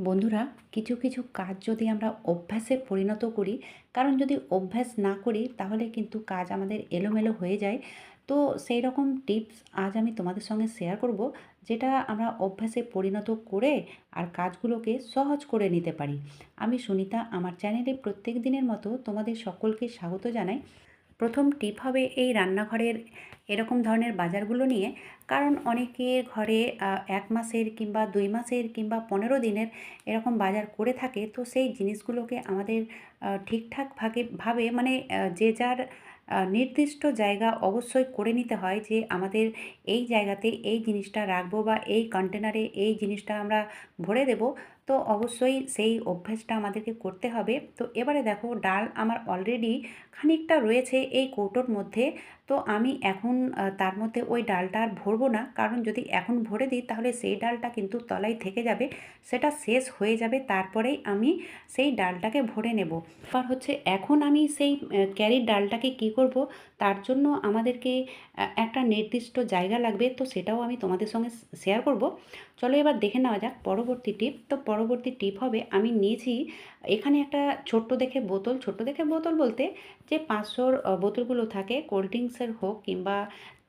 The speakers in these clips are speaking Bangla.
বন্ধুরা, কিছু কিছু কাজ যদি আমরা অভ্যাসে পরিণত করি, কারণ যদি অভ্যাস না করি, তাহলে কিন্তু কাজ আমাদের এলোমেলো হয়ে যায়। তো সেই রকম টিপস আজ আমি তোমাদের সঙ্গে শেয়ার করব, যেটা আমরা অভ্যাসে পরিণত করে আর কাজগুলোকে সহজ করে নিতে পারি। আমি সুনিতা, আমার চ্যানেলে প্রত্যেক দিনের মতো তোমাদের সকলকে স্বাগত জানাই। প্রথম টিপ হবে এই রান্নাঘরের এরকম ধরনের বাজারগুলো নিয়ে। কারণ অনেকের ঘরে এক মাসের কিংবা দুই মাসের কিংবা পনেরো দিনের এরকম বাজার করে থাকে। তো সেই জিনিসগুলোকে আমাদের ঠিকঠাক ভাগে, ভাবে মানে যে যার নির্দিষ্ট জায়গা অবশ্যই করে নিতে হয় যে আমাদের এই জায়গাতে এই জিনিসটা রাখব বা এই কন্টেনারে এই জিনিসটা আমরা ভরে দেব। তো অবশ্যই সেই অভ্যাসটা আমাদেরকে করতে হবে। তো এবারে দেখো, ডাল আমার অলরেডি খানিকটা রয়েছে এই কৌটোর মধ্যে। তো আমি এখন তার মধ্যে ওই ডালটা আর ভরবো না। কারণ যদি এখন ভরে দিই, তাহলে সেই ডালটা কিন্তু তলায় থেকে যাবে, সেটা শেষ হয়ে যাবে, তারপরেই আমি সেই ডালটাকে ভরে নেব। এবার হচ্ছে এখন আমি সেই ক্যারির ডালটাকে কি করব? তার জন্য আমাদেরকে একটা নির্দিষ্ট জায়গা লাগবে, তো সেটাও আমি তোমাদের সঙ্গে শেয়ার করব। চলো এবার দেখে নেওয়া যাক পরবর্তী টিপ। তো পরবর্তী টিপ হবে, আমি নিয়েছি এখানে একটা ছোট্ট দেখে বোতল, ছোট্ট দেখে বোতল বলতে যে পাঁচশোর বোতলগুলো থাকে, কোল্ড ড্রিঙ্কসের হোক কিংবা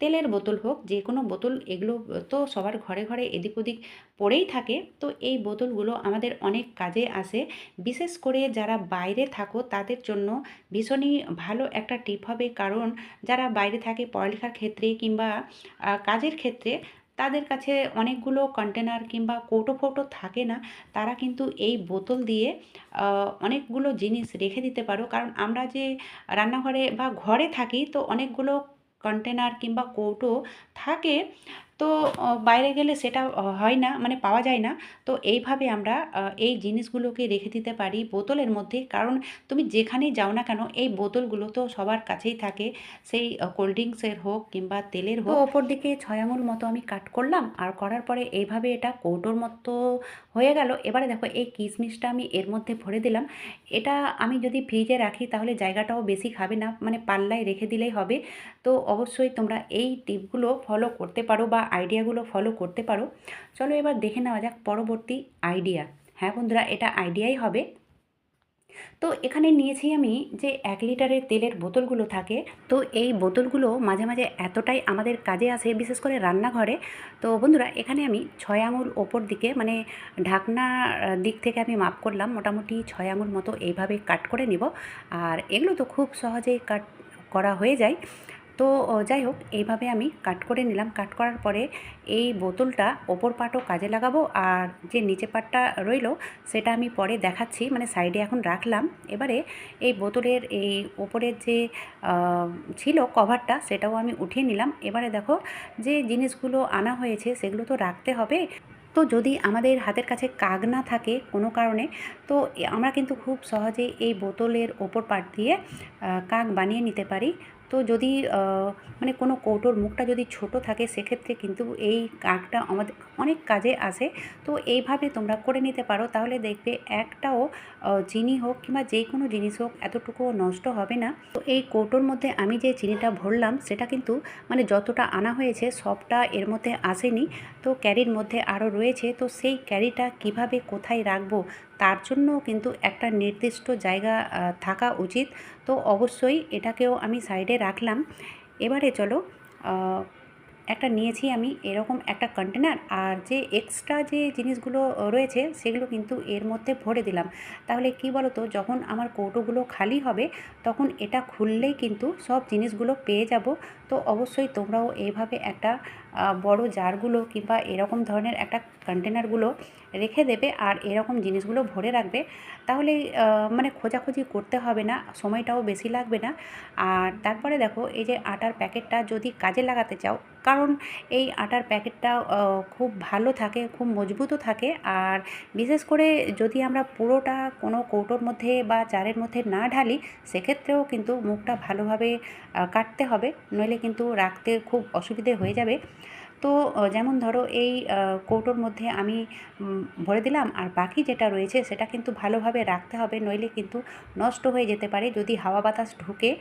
তেলের বোতল হোক, যে কোনো বোতল এগুলো তো সবার ঘরে ঘরে এদিক ওদিক পড়েই থাকে। তো এই বোতলগুলো আমাদের অনেক কাজে আসে। বিশেষ করে যারা বাইরে থাকো, তাদের জন্য ভীষণই ভালো একটা টিপ হবে। কারণ যারা বাইরে থাকে পড়ালেখার ক্ষেত্রে কিংবা কাজের ক্ষেত্রে তাদের কাছে অনেকগুলো কন্টেনার কিংবা কৌটো ফৌটো থাকে না, তারা কিন্তু এই বোতল দিয়ে অনেকগুলো জিনিস রেখে দিতে পারো। কারণ আমরা যে রান্নাঘরে বা ঘরে থাকি, তো অনেকগুলো কন্টেনার কিংবা কৌটো থাকে তো বাইরে গেলে সেটা হয় না মানে পাওয়া যায় না। তো এইভাবে আমরা এই জিনিসগুলোকে রেখে দিতে পারি বোতলের মধ্যে। কারণ তুমি যেখানেই যাও না কেন এই বোতলগুলো তো সবার কাছেই থাকে। সেই কোল্ড ড্রিঙ্কসের হোক কিংবা তেলের হোক। ওপর দিকে ছয় আঙুল মতো আমি কাট করলাম। আর করার পরে এইভাবে এটা কৌটোর মতো হয়ে গেল। এবারে দেখো এই কিশমিশটা আমি এর মধ্যে ভরে দিলাম। এটা আমি যদি ফ্রিজে রাখি তাহলে জায়গাটাও বেশি খাবে না। মানে পাল্লায় রেখে দিলেই হবে। তো অবশ্যই তোমরা এই টিপগুলো ফলো করতে পারো বা আইডিয়াগুলো ফলো করতে পারো। চলো এবার দেখে নেওয়া যাক পরবর্তী আইডিয়া হ্যাঁ বন্ধুরা, এটা আইডিয়াই হবে। তো এখানে নিয়েছি আমি যে এক লিটারের তেলের বোতলগুলো থাকে, তো এই বোতলগুলো মাঝে মাঝে এতটাই আমাদের কাজে আসে, বিশেষ করে রান্নাঘরে। তো বন্ধুরা, এখানে আমি ছয় আঙুল ওপর দিকে মানে ঢাকনা দিক থেকে আমি মাপ করলাম, মোটামুটি ছয় আঙুল মতো এইভাবে কাট করে নিব। আর এগুলো তো খুব সহজেই কাট করা হয়ে যায়। তো যাই হোক, এইভাবে আমি কাট করে নিলাম। কাট করার পরে এই বোতলটা ওপর পাটও কাজে লাগাবো আর যে নিচে পাটটা রইল সেটা আমি পরে দেখাচ্ছি মানে সাইডে এখন রাখলাম। এবারে এই বোতলের এই ওপরের যে ছিল কভারটা সেটাও আমি উঠিয়ে নিলাম। এবারে দেখো যে জিনিসগুলো আনা হয়েছে সেগুলো তো রাখতে হবে। তো যদি আমাদের হাতের কাছে কাক না থাকে কোনো কারণে, তো আমরা কিন্তু খুব সহজে এই বোতলের ওপর পাট দিয়ে কাক বানিয়ে নিতে পারি। তো যদি মানে কোনো কৌটোর মুখটা যদি ছোট থাকে, সেক্ষেত্রে কিন্তু এই কাকটা আমাদের অনেক কাজে আসে। তো এইভাবে তোমরা করে নিতে পারো। তাহলে দেখবে একটাও চিনি হোক কিংবা যে কোনো জিনিস হোক, এতটুকুও নষ্ট হবে না। তো এই কৌটোর মধ্যে আমি যে চিনিটা ভরলাম, সেটা কিন্তু মানে যতটা আনা হয়েছে, সবটা এর মধ্যে আসেনি। তো ক্যারির মধ্যে আরও রয়েছে। তো সেই ক্যারিটা কীভাবে কোথায় রাখব তার জন্য কিন্তু একটা নির্দিষ্ট জায়গা থাকা উচিত। তো অবশ্যই এটাকেও আমি সাইডে রাখলাম। এবারে চলো একটা নিয়েছি আমি এরকম একটা কন্টেনার আর যে এক্সট্রা যে জিনিসগুলো রয়েছে সেগুলো কিন্তু এর মধ্যে ভরে দিলাম। তাহলে কি বলো তো যখন আমার কৌটোগুলো খালি হবে তখন এটা খুললেই কিন্তু সব জিনিসগুলো পেয়ে যাব। তো অবশ্যই তোমরাও এইভাবে একটা বড় জারগুলো কিংবা এরকম ধরনের একটা কন্টেনারগুলো রেখে দেবে আর এরকম জিনিসগুলো ভরে রাখবে তাহলে মানে খোঁজাখুঁজি করতে হবে না, সময়টাও বেশি লাগবে না। আর তারপরে দেখো, এই যে আটার প্যাকেটটা যদি কাজে লাগাতে চাও, কারণ এই আটার প্যাকেটটা খুব ভালো থাকে, খুব মজবুতও থাকে। আর বিশেষ করে যদি আমরা পুরোটা কোনো কৌটোর মধ্যে বা চারের মধ্যে না ঢালি, সেক্ষেত্রেও কিন্তু মুখটা ভালোভাবে কাটতে হবে। নইলে কিন্তু রাখতে খুব অসুবিধে হয়ে যাবে। তো যেমন ধরো এই কৌটোর মধ্যে আমি ভরে দিলাম আর বাকি যেটা রয়েছে সেটা কিন্তু ভালোভাবে রাখতে হবে, নইলে কিন্তু নষ্ট হয়ে যেতে পারে যদি হাওয়া বাতাস ঢুকে।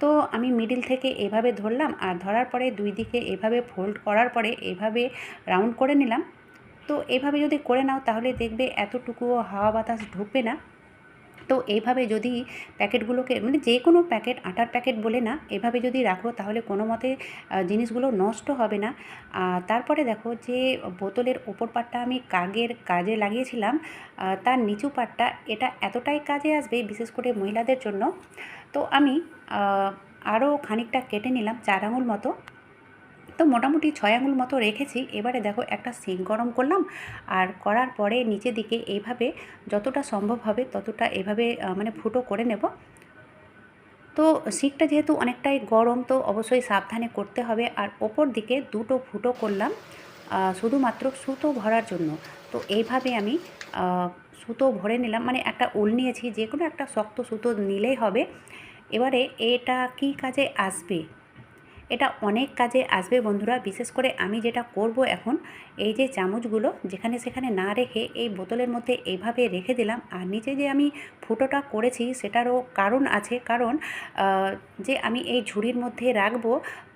তো আমি মিডিল থেকে এভাবে ধরলাম আর ধরার পরে দুই দিকে এভাবে ফোল্ড করার পরে এভাবে রাউন্ড করে নিলাম। তো এভাবে যদি করে নাও তাহলে দেখবে এতটুকুও হাওয়া বাতাস ঢুকবে না। তো এইভাবে যদি প্যাকেটগুলোকে মানে যে কোনো প্যাকেট, আটার প্যাকেট বলে না, এভাবে যদি রাখো তাহলে কোনো মতে জিনিসগুলো নষ্ট হবে না। তারপরে দেখো যে বোতলের ওপর পাটটা আমি কাগের কাজে লাগিয়েছিলাম তার নিচু পাটটা এটা এতটাই কাজে আসবে বিশেষ করে মহিলাদের জন্য। তো আমি আরও খানিকটা কেটে নিলাম চার আঙুল মতো। তো মোটামুটি ছয় আঙুল মতো রেখেছি। এবারে দেখো একটা সিঙ্ক গরম করলাম। আর করার পরে নিচে দিকে এইভাবে যতটা সম্ভব হবে ততটা এভাবে মানে ফুটো করে নেব। তো শিকটা যেহেতু অনেকটাই গরম তো অবশ্যই সাবধানে করতে হবে। আর ওপর দিকে দুটো ফুটো করলাম শুধুমাত্র সুতো ভরার জন্য। তো এইভাবে আমি সুতো ভরে নিলাম। মানে একটা উল নিয়েছি যে কোনো একটা শক্ত সুতো নিলেই হবে। এবারে এটা কি কাজে আসবে? এটা অনেক কাজে আসবে বন্ধুরা, বিশেষ করে আমি যেটা করব এখন, এই যে চামচগুলো যেখানে সেখানে না রেখে এই বোতলের মধ্যে এইভাবে রেখে দিলাম। আর নিচে যে আমি ফুটোটা করেছি সেটারও কারণ আছে, কারণ যে আমি এই ঝুড়ির মধ্যে রাখব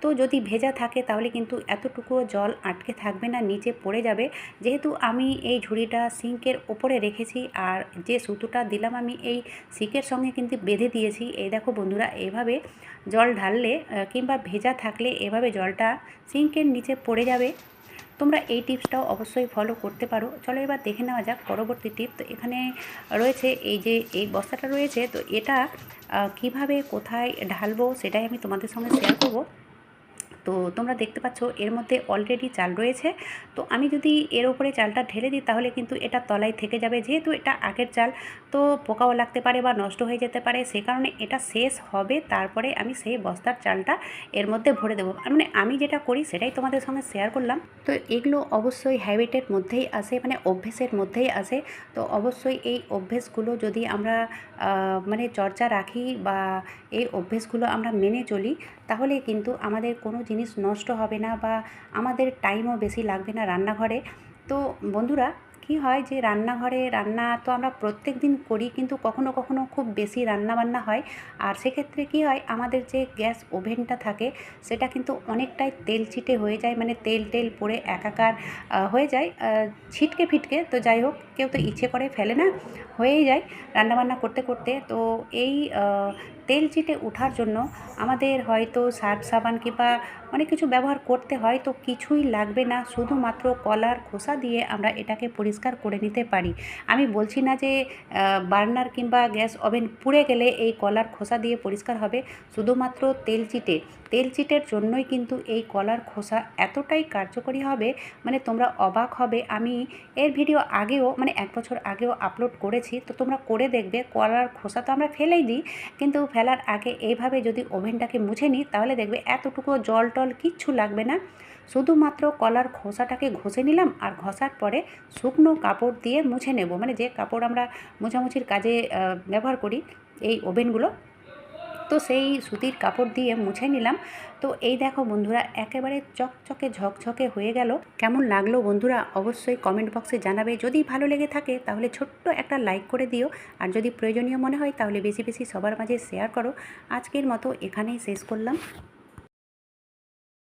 তো যদি ভেজা থাকে তাহলে কিন্তু এতটুকুও জল আটকে থাকবে না, নিচে পড়ে যাবে। যেহেতু আমি এই ঝুড়িটা সিঙ্কের ওপরে রেখেছি আর যে সুতোটা দিলাম আমি এই সিঙ্কের সঙ্গে কিন্তু বেঁধে দিয়েছি। এই দেখো বন্ধুরা, এভাবে জল ঢাললে কিংবা ভেজা থাকলে এভাবে জলটা সিঙ্কের নিচে পড়ে যাবে। তোমরা এই টিপসটাও অবশ্যই ফলো করতে পারো। চলো এবার দেখে নেওয়া যাক পরবর্তী টিপ। তো এখানে রয়েছে এই যে, এই বস্তাটা রয়েছে। তো এটা কীভাবে কোথায় ঢালবো সেটাই আমি তোমাদের সঙ্গে শেয়ার করব। তো তোমরা দেখতে পাচ্ছ এর মধ্যে অলরেডি চাল রয়েছে। তো আমি যদি এর ওপরে চালটা ঢেলে দিই, তাহলে কিন্তু এটা তলায় থেকে যাবে। যেহেতু এটা আগের চাল, তো পোকাও লাগতে পারে বা নষ্ট হয়ে যেতে পারে, সে কারণে এটা শেষ হবে। তারপরে আমি সেই বস্তার চালটা এর মধ্যে ভরে দেবো। মানে আমি যেটা করি, সেটাই তোমাদের সঙ্গে শেয়ার করলাম। তো এগুলো অবশ্যই হ্যাবিটের মধ্যেই আসে মানে অভ্যেসের মধ্যেই আসে। তো অবশ্যই এই অভ্যেসগুলো যদি আমরা মানে চর্চা রাখি বা এই অভ্যেসগুলো আমরা মেনে চলি তাহলে কিন্তু আমাদের কোনো জিনিস নষ্ট হবে না বা আমাদের টাইমও বেশি লাগবে না রান্নাঘরে। তো বন্ধুরা কি হয় যে রান্নাঘরে রান্না তো আমরা প্রত্যেক দিন করি কিন্তু কখনো কখনো খুব বেশি রান্না বান্না হয়। আর সেক্ষেত্রে কি হয়, আমাদের যে গ্যাস ওভেনটা থাকে, সেটা কিন্তু অনেকটাই তেল ছিটে হয়ে যায় মানে তেল টেল পড়ে একাকার হয়ে যায় ছিটকে ফিটকে। তো যাই হোক, কেউ তো ইচ্ছে করে ফেলে না, হয়েই যায় রান্নাবান্না করতে করতে। তো এই তেল চিটে ওঠার জন্য আমাদের হয়তো সার্ফ সাবান কিংবা অনেক কিছু ব্যবহার করতে হয়, তো কিছুই লাগবে না। শুধুমাত্র কলার খোসা দিয়ে আমরা এটাকে পরিষ্কার করে নিতে পারি। আমি বলছি না যে বার্নার কিংবা গ্যাস ওভেন পুড়ে গেলে এই কলার খোসা দিয়ে পরিষ্কার হবে। শুধুমাত্র তেল চিটে। তেল চিটের জন্যই কিন্তু এই কলার খোসা এতটাই কার্যকরী হবে মানে তোমরা অবাক হবে। আমি এর ভিডিও আগেও মানে এক বছর আগেও আপলোড করেছি। তো তোমরা করে দেখবে, কলার খোসা তো আমরা ফেলেই দিই। কিন্তু ফেলার আগে এইভাবে যদি ওভেনটাকে মুছে নিই, তাহলে দেখবে এতটুকু জল টল কিচ্ছু লাগবে না। শুধুমাত্র কলার খোসাটাকে ঘষে নিলাম, আর ঘষার পরে শুকনো কাপড় দিয়ে মুছে নেব। মানে যে কাপড় আমরা মোছামুছির কাজে ব্যবহার করি, এই ওভেনগুলো। তো সেই সুতির কাপড় দিয়ে মুছে নিলাম। তো এই দেখো বন্ধুরা, একেবারে চকচকে ঝকঝকে হয়ে গেল। কেমন লাগল বন্ধুরা, অবশ্যই কমেন্ট বক্সে জানাবে। যদি ভালো লেগে থাকে, তাহলে ছোট্ট একটা লাইক করে দিও। আর যদি প্রয়োজনীয় মনে হয়, তাহলে বেশি বেশি সবার মাঝে শেয়ার করো। আজকের মতো এখানেই শেষ করলাম।